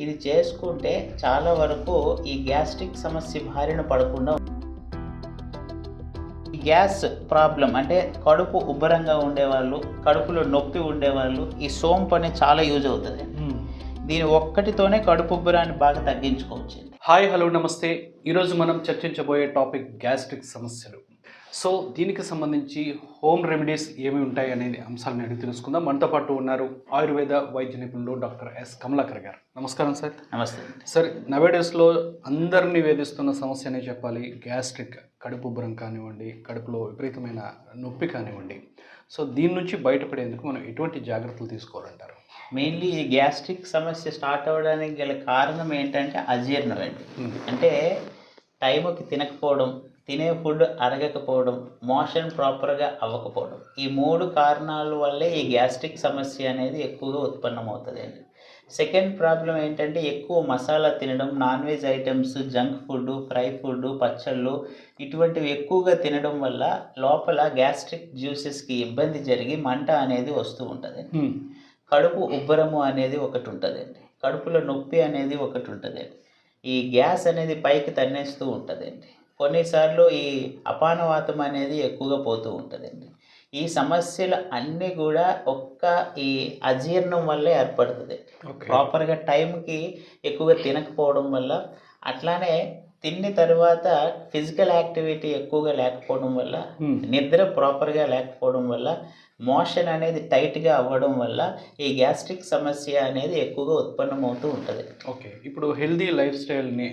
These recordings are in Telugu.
ఇది చేసుకుంటే చాలా వరకు ఈ గ్యాస్ట్రిక్ సమస్య బారిన పడకుండా గ్యాస్ ప్రాబ్లం అంటే కడుపు ఉబ్బరంగా ఉండేవాళ్ళు కడుపులో నొప్పి ఉండేవాళ్ళు ఈ సోంపు అనేది చాలా యూజ్ అవుతుంది. దీని ఒక్కటితోనే కడుపు ఉబ్బరాన్ని బాగా తగ్గించుకోవచ్చు. హాయ్ హలో నమస్తే. ఈరోజు మనం చర్చించబోయే టాపిక్ గ్యాస్ట్రిక్ సమస్యలు. సో దీనికి సంబంధించి హోమ్ రెమెడీస్ ఏమి ఉంటాయి అనేది అంశాలను అడిగి తెలుసుకుందాం. మనతో పాటు ఉన్నారు ఆయుర్వేద వైద్య నిపుణులు డాక్టర్ ఎస్ కమలాకర్ గారు. నమస్కారం సార్. నమస్తే. సార్ నవేడేస్లో అందరినీ వేధిస్తున్న సమస్య అనే చెప్పాలి. గ్యాస్ట్రిక్ కడుపు ఉబ్బరం కానివ్వండి కడుపులో విపరీతమైన నొప్పి కానివ్వండి. సో దీని నుంచి బయటపడేందుకు మనం ఎటువంటి జాగ్రత్తలు తీసుకోవాలంటారు? మెయిన్లీ ఈ గ్యాస్ట్రిక్ సమస్య స్టార్ట్ అవ్వడానికి గల కారణం ఏంటంటే అజీర్ణం అండి. అంటే టైంకి తినకపోవడం తినే ఫుడ్ అరగకపోవడం మోషన్ ప్రాపర్గా అవ్వకపోవడం ఈ మూడు కారణాల వల్లే ఈ గ్యాస్ట్రిక్ సమస్య అనేది ఎక్కువగా ఉత్పన్నమవుతుంది అండి సెకండ్ ప్రాబ్లం ఏంటంటే ఎక్కువ మసాలా తినడం non veg items junk food fry food పచ్చళ్ళు ఇటువంటివి ఎక్కువగా తినడం వల్ల లోపల గ్యాస్ట్రిక్ జ్యూసెస్కి ఇబ్బంది జరిగి మంట అనేది వస్తూ ఉంటుంది కడుపు ఉబ్బరము అనేది ఒకటి ఉంటుందండి. కడుపులో నొప్పి అనేది ఒకటి ఉంటుందండి. ఈ గ్యాస్ అనేది పైకి తన్నేస్తూ ఉంటుందండి. కొన్నిసార్లు ఈ అపానవాతం అనేది ఎక్కువగా పోతూ ఉంటుందండి. ఈ సమస్యలు అన్నీ కూడా ఒక్క ఈ అజీర్ణం వల్లే ఏర్పడుతుంది. ప్రాపర్గా టైంకి ఎక్కువగా తినకపోవడం వల్ల అట్లానే తిన్న తర్వాత ఫిజికల్ యాక్టివిటీ ఎక్కువగా లేకపోవడం వల్ల నిద్ర ప్రాపర్గా లేకపోవడం వల్ల మోషన్ అనేది టైట్గా అవ్వడం వల్ల ఈ గ్యాస్ట్రిక్ సమస్య అనేది ఎక్కువగా ఉత్పన్నమవుతూ ఉంటుంది. ఓకే ఇప్పుడు హెల్దీ లైఫ్ స్టైల్ని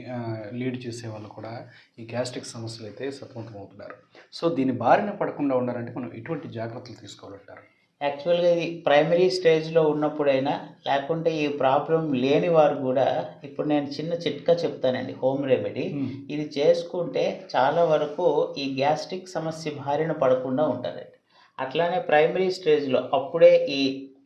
లీడ్ చేసే వాళ్ళు కూడా ఈ గ్యాస్ట్రిక్ సమస్యలు అయితే సతమతం అవుతున్నారు సో దీని బారిన పడకుండా ఉండాలంటే మనం ఎటువంటి జాగ్రత్తలు తీసుకోవాలంటారు? యాక్చువల్గా ఇది ప్రైమరీ స్టేజ్లో ఉన్నప్పుడైనా లేకుంటే ఈ ప్రాబ్లం లేని వారు కూడా ఇప్పుడు నేను చిన్న చిట్కా చెప్తానండి హోమ్ రెమెడీ. ఇది చేసుకుంటే చాలా వరకు ఈ గ్యాస్ట్రిక్ సమస్య బారిన పడకుండా ఉంటారండి అట్లానే ప్రైమరీ స్టేజ్లో అప్పుడే ఈ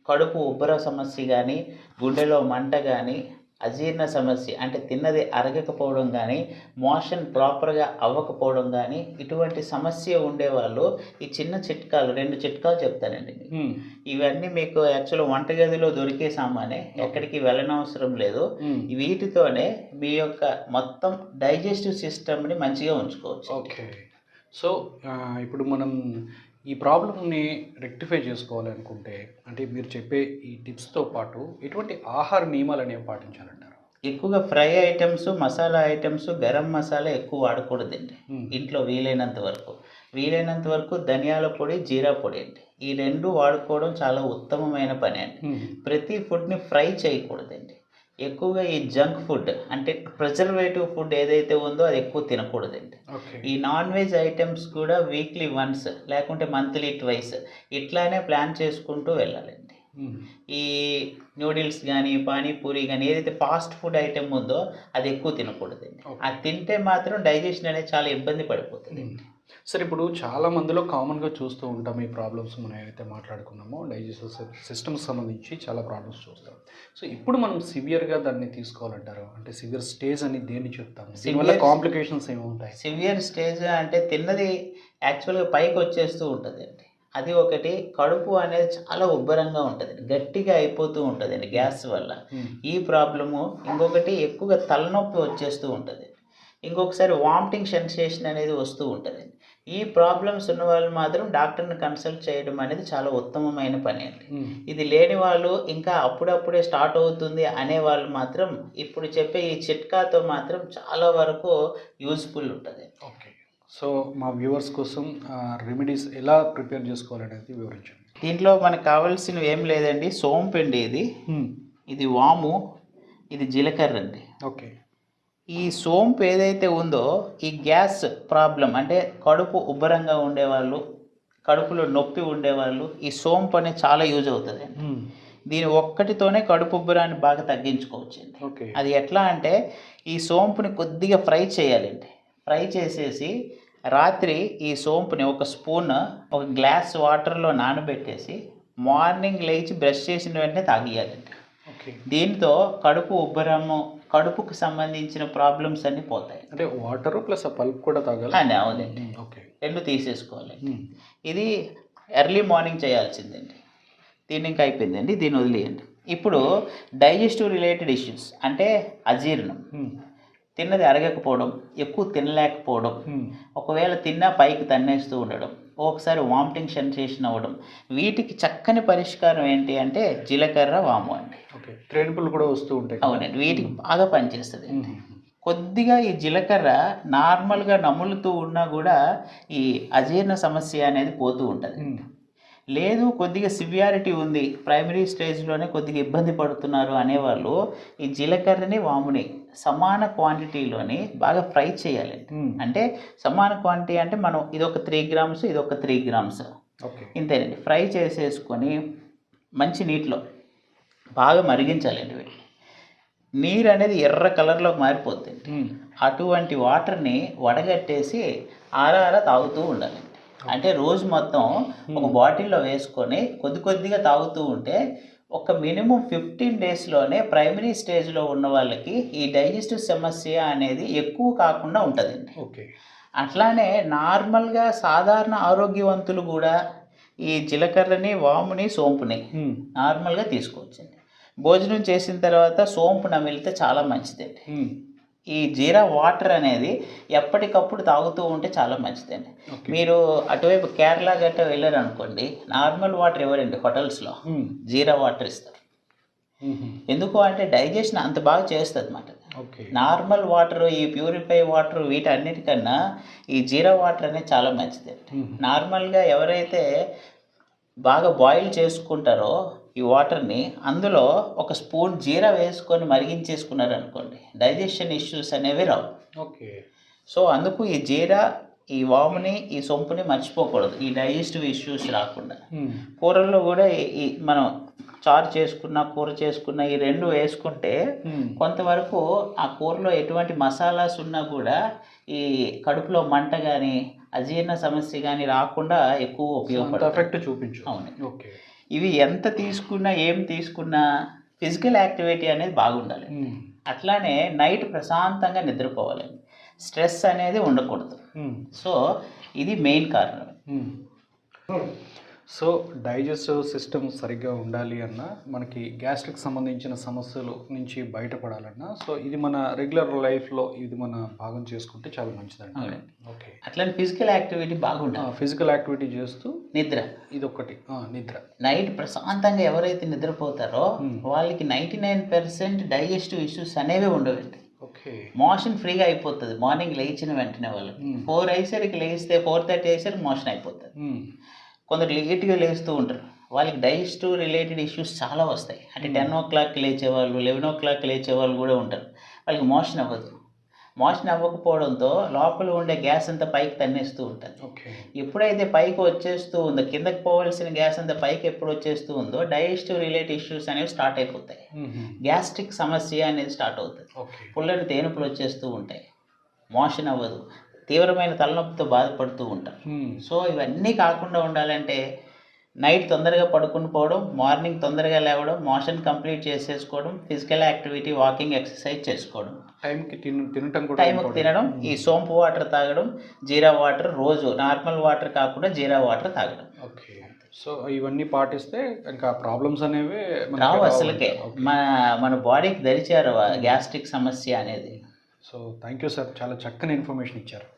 కడుపు ఉబ్బర సమస్య కానీ గుండెలో మంట కానీ అజీర్ణ సమస్య అంటే తిన్నది అరగకపోవడం కానీ మోషన్ ప్రాపర్గా అవ్వకపోవడం కానీ ఇటువంటి సమస్య ఉండేవాళ్ళు ఈ చిన్న చిట్కాలు రెండు చిట్కాలు చెప్తానండి. ఇవన్నీ మీకు యాక్చువల్ వంటగదిలో దొరికే సామానే ఎక్కడికి వెళ్ళనవసరం లేదు. వీటితోనే మీ యొక్క మొత్తం డైజెస్టివ్ సిస్టమ్ని మంచిగా ఉంచుకోవచ్చు. ఓకే. సో ఇప్పుడు మనం ఈ ప్రాబ్లమ్ని రెక్టిఫై చేసుకోవాలి అనుకుంటే అంటే మీరు చెప్పే ఈ టిప్స్తో పాటు ఎటువంటి ఆహార నియమాలు అనేవి పాటించాలంటారు? ఎక్కువగా fry items masala items garam masala ఎక్కువ వాడకూడదండి. ఇంట్లో వీలైనంత వరకు. వీలైనంత వరకు ధనియాల పొడి జీరా పొడి అండి. ఈ రెండు వాడుకోవడం చాలా ఉత్తమమైన పని అండి. ప్రతి ఫుడ్ని ఫ్రై చేయకూడదండి. ఎక్కువగా ఈ జంక్ ఫుడ్ అంటే ప్రిజర్వేటివ్ ఫుడ్ ఏదైతే ఉందో అది ఎక్కువ తినకూడదండి. ఈ నాన్ వెజ్ ఐటమ్స్ కూడా వీక్లీ వన్స్ లేకుంటే మంత్లీ ట్వైస్ ఇట్లానే ప్లాన్ చేసుకుంటూ వెళ్ళాలండి. ఈ నూడిల్స్ కానీ పానీపూరి కానీ ఏదైతే ఫాస్ట్ ఫుడ్ ఐటమ్ ఉందో అది ఎక్కువ తినకూడదండి. అది తింటే మాత్రం డైజెషన్ అనేది చాలా ఇబ్బంది పడిపోతుంది. సరే ఇప్పుడు చాలా మందిలో కామన్గా చూస్తూ ఉంటాం ఈ ప్రాబ్లమ్స్ మనం ఏవైతే మాట్లాడుకున్నామో డైజెస్టివ్ సిస్టమ్కి సంబంధించి చాలా ప్రాబ్లమ్స్ చూస్తాం. సో ఇప్పుడు మనం సివియర్గా దాన్ని తీసుకోవాలంటారు? అంటే సివియర్ స్టేజ్ అని దేన్ని చెప్తాము? దీనివల్ల కాంప్లికేషన్స్ ఏమి ఉంటాయి? సివియర్ స్టేజ్ అంటే తిన్నది యాక్చువల్గా పైకి వచ్చేస్తూ ఉంటుందండి. అది ఒకటి కడుపు అనేది చాలా ఉబ్బరంగా ఉంటుంది గట్టిగా అయిపోతూ ఉంటుందండి గ్యాస్ వల్ల. ఈ ప్రాబ్లము ఇంకొకటి ఎక్కువగా తలనొప్పి వచ్చేస్తూ ఉంటుంది. ఇంకొకసారి వామిటింగ్ సెన్సేషన్ అనేది వస్తూ ఉంటుంది. ఈ ప్రాబ్లమ్స్ ఉన్న వాళ్ళు మాత్రం డాక్టర్ని కన్సల్ట్ చేయడం అనేది చాలా ఉత్తమమైన పని అండి. ఇది లేని వాళ్ళు ఇంకా అప్పుడప్పుడే స్టార్ట్ అవుతుంది అనే వాళ్ళు మాత్రం ఇప్పుడు చెప్పే ఈ చిట్కాతో మాత్రం చాలా వరకు యూస్ఫుల్ ఉంటుంది. ఓకే. సో మా వ్యూవర్స్ కోసం రెమెడీస్ ఎలా ప్రిపేర్ చేసుకోవాలనేది వివరించండి. దీంట్లో మనకు కావాల్సినవి ఏం లేదండి. సోంపిండి ఇది. ఇది వాము ఇది జీలకర్ర అండి. ఓకే. ఈ సోంపు ఏదైతే ఉందో ఈ గ్యాస్ ప్రాబ్లం అంటే కడుపు ఉబ్బరంగా ఉండేవాళ్ళు కడుపులో నొప్పి ఉండేవాళ్ళు ఈ సోంపు అనేది చాలా యూజ్ అవుతుంది. దీని ఒక్కటితోనే కడుపు ఉబ్బరాన్ని బాగా తగ్గించుకోవచ్చండి. అది ఎట్లా అంటే ఈ సోంపుని కొద్దిగా ఫ్రై చేయాలండి. ఫ్రై చేసేసి రాత్రి ఈ సోంపుని ఒక స్పూన్ ఒక గ్లాస్ వాటర్లో నానబెట్టేసి మార్నింగ్ లేచి బ్రష్ చేసిన వెంటనే తాగియాలండి. దీంతో కడుపు ఉబ్బరము కడుపుకు సంబంధించిన ప్రాబ్లమ్స్ అన్నీ పోతాయి. అంటే వాటర్ ప్లస్ ఆ పల్ప్ కూడా తాగాలి? అని అవునండి. ఓకే. రెండు తీసేసుకోవాలి. ఇది ఎర్లీ మార్నింగ్ చేయాల్సిందండి. దీన్ని ఇంకా అయిపోయిందండి దీన్ని వదిలేయండి. ఇప్పుడు డైజెస్టివ్ రిలేటెడ్ ఇష్యూస్ అంటే అజీర్ణం. తిన్నది అరగకపోవడం ఎక్కువ తినలేకపోవడం ఒకవేళ తిన్నా పైకి తన్నేస్తూ ఉండడం ఒకసారి వామిటింగ్ సెన్సేషన్ అవ్వడం. వీటికి చక్కని పరిష్కారం ఏంటి అంటే జీలకర్ర వాము అండి. ఓకే. త్రేణుపులు కూడా వస్తూ ఉంటాయి అవునండి. వీటికి బాగా పనిచేస్తుంది. కొద్దిగా ఈ జీలకర్ర నార్మల్గా నములుతూ ఉన్నా కూడా ఈ అజీర్ణ సమస్య అనేది పోతూ ఉంటుంది. లేదు కొద్దిగా సివియారిటీ ఉంది. ప్రైమరీ స్టేజ్లోనే కొద్దిగా ఇబ్బంది పడుతున్నారు అనేవాళ్ళు ఈ జీలకర్రని వాముని సమాన క్వాంటిటీలోని బాగా ఫ్రై చేయాలి. అంటే సమాన క్వాంటిటీ అంటే మనం ఇదొక త్రీ గ్రామ్స్ ఇదొక త్రీ గ్రామ్స్. ఓకే. ఇంతేనండి. ఫ్రై చేసేసుకొని మంచి నీటిలో బాగా మరిగించాలండి వీటిని. నీరు అనేది ఎర్ర కలర్లోకి మారిపోతుంది అటువంటి వాటర్ని వడగట్టేసి ఆరార తాగుతూ ఉండాలి. అంటే రోజు మొత్తం ఒక బాటిల్లో వేసుకొని కొద్ది కొద్దిగా తాగుతూ ఉంటే ఒక మినిమం ఫిఫ్టీన్ డేస్లోనే ప్రైమరీ స్టేజ్లో ఉన్న వాళ్ళకి ఈ డైజెస్టివ్ సమస్య అనేది ఎక్కువ కాకుండా ఉంటుందండి. ఓకే. అట్లానే నార్మల్గా సాధారణ ఆరోగ్యవంతులు కూడా ఈ జీలకర్రని వాముని సోంపుని నార్మల్గా తీసుకోవచ్చండి. భోజనం చేసిన తర్వాత సోంపు నమిలితే చాలా మంచిదండి. ఈ జీరా వాటర్ అనేది ఎప్పటికప్పుడు తాగుతూ ఉంటే చాలా మంచిదండి. మీరు అటువైపు కేరళ గట్ట వెళ్ళారు అనుకోండి నార్మల్ వాటర్ ఇవ్వరండి హోటల్స్లో? జీరా వాటర్ ఇస్తారు. ఎందుకు అంటే డైజెషన్ అంత బాగా చేస్తుంది అన్నమాట ఓకే. నార్మల్ వాటర్ ఈ ప్యూరిఫై వాటర్ వీటన్నిటికన్నా ఈ జీరా వాటర్ అనేది చాలా మంచిది నార్మల్గా ఎవరైతే బాగా బాయిల్ చేసుకుంటారో ఈ వాటర్ని అందులో ఒక స్పూన్ జీరా వేసుకొని మరిగించేసుకున్నారు అనుకోండి డైజెషన్ ఇష్యూస్ అనేవి రావు. ఓకే. సో అందుకు ఈ జీరా ఈ వాముని ఈ సొంపుని మర్చిపోకూడదు. ఈ డైజెస్టివ్ ఇష్యూస్ రాకుండా. కూరల్లో కూడా ఈ- మనం చారు చేసుకున్న కూర చేసుకున్న ఈ రెండు వేసుకుంటే కొంతవరకు ఆ కూరలో ఎటువంటి మసాలాస్ ఉన్నా కూడా ఈ కడుపులో మంట కానీ అజీర్ణ సమస్య కానీ రాకుండా ఎక్కువ ఉపయోగపడుతుంది ఎఫెక్ట్ చూపించు. అవును. ఓకే. ఇవి ఎంత తీసుకున్నా ఏం తీసుకున్నా ఫిజికల్ యాక్టివిటీ అనేది బాగుండాలి. అట్లానే నైట్ ప్రశాంతంగా నిద్రపోవాలండి స్ట్రెస్ అనేది ఉండకూడదు. సో ఇది మెయిన్ కారణం. సో డైజెస్టివ్ సిస్టమ్ సరిగ్గా ఉండాలి అన్న మనకి గ్యాస్ట్రిక్ సంబంధించిన సమస్యలు నుంచి బయటపడాలన్నా సో ఇది మన రెగ్యులర్ లైఫ్లో ఇది మన భాగం చేసుకుంటే చాలా మంచిదండి. ఓకే. అట్లానే ఫిజికల్ యాక్టివిటీ బాగుండాలి. ఫిజికల్ యాక్టివిటీ చేస్తూ నిద్ర. ఇది ఒకటి నిద్ర. నైట్ ప్రశాంతంగా ఎవరైతే నిద్రపోతారో. వాళ్ళకి ninety nine percent digestive issues అనేవి ఉండవండి. ఓకే. మోషన్ ఫ్రీగా అయిపోతుంది. మార్నింగ్ లేచిన వెంటనే వాళ్ళకి. Hmm. ఫోర్ అయ్యేసరికి లేస్తే ఫోర్ థర్టీ అయ్యేసరికి మోషన్ అయిపోతుంది. కొందరు లేట్గా లేస్తూ ఉంటారు. వాళ్ళకి డైజెస్టివ్ రిలేటెడ్ ఇష్యూస్ చాలా వస్తాయి. అంటే టెన్ ఓ క్లాక్కి లేచేవాళ్ళు లెవెన్ ఓ క్లాక్కి లేచేవాళ్ళు కూడా ఉంటారు. వాళ్ళకి మోషన్ అవ్వదు. మోషన్ అవ్వకపోవడంతో లోపల ఉండే గ్యాస్ అంతా పైకి తన్నేస్తూ ఉంటుంది ఎప్పుడైతే పైకి వచ్చేస్తూ ఉందో కిందకి పోవాల్సిన గ్యాస్ అంతా పైకి ఎప్పుడు వచ్చేస్తూ ఉందో డైజెస్టివ్ రిలేటెడ్ ఇష్యూస్ అనేవి స్టార్ట్ అయిపోతాయి. గ్యాస్ట్రిక్ సమస్య అనేది స్టార్ట్ అవుతుంది. పుల్లని తేనుపులు వచ్చేస్తూ ఉంటాయి. మోషన్ అవ్వదు. తీవ్రమైన తలనొప్పితో బాధపడుతూ ఉంటారు. సో ఇవన్నీ కాకుండా ఉండాలంటే నైట్ తొందరగా పడుకుని పోవడం మార్నింగ్ తొందరగా లేవడం మోషన్ కంప్లీట్ చేసేసుకోవడం ఫిజికల్ యాక్టివిటీ వాకింగ్ ఎక్సర్సైజ్ చేసుకోవడం. టైంకి తిన తినటం కూడా టైంకి. తినడం ఈ సోంపు వాటర్ తాగడం జీరా వాటర్ రోజు నార్మల్ వాటర్ కాకుండా జీరా వాటర్ తాగడం. ఓకే. సో ఇవన్నీ పాటిస్తే ఇంకా ప్రాబ్లమ్స్ అనేవి రావు అసలుకే. మన మన బాడీకి దరిచారు గ్యాస్ట్రిక్ సమస్య అనేది. So thank you sir. చాలా చక్కని ఇన్ఫర్మేషన్ ఇచ్చారు.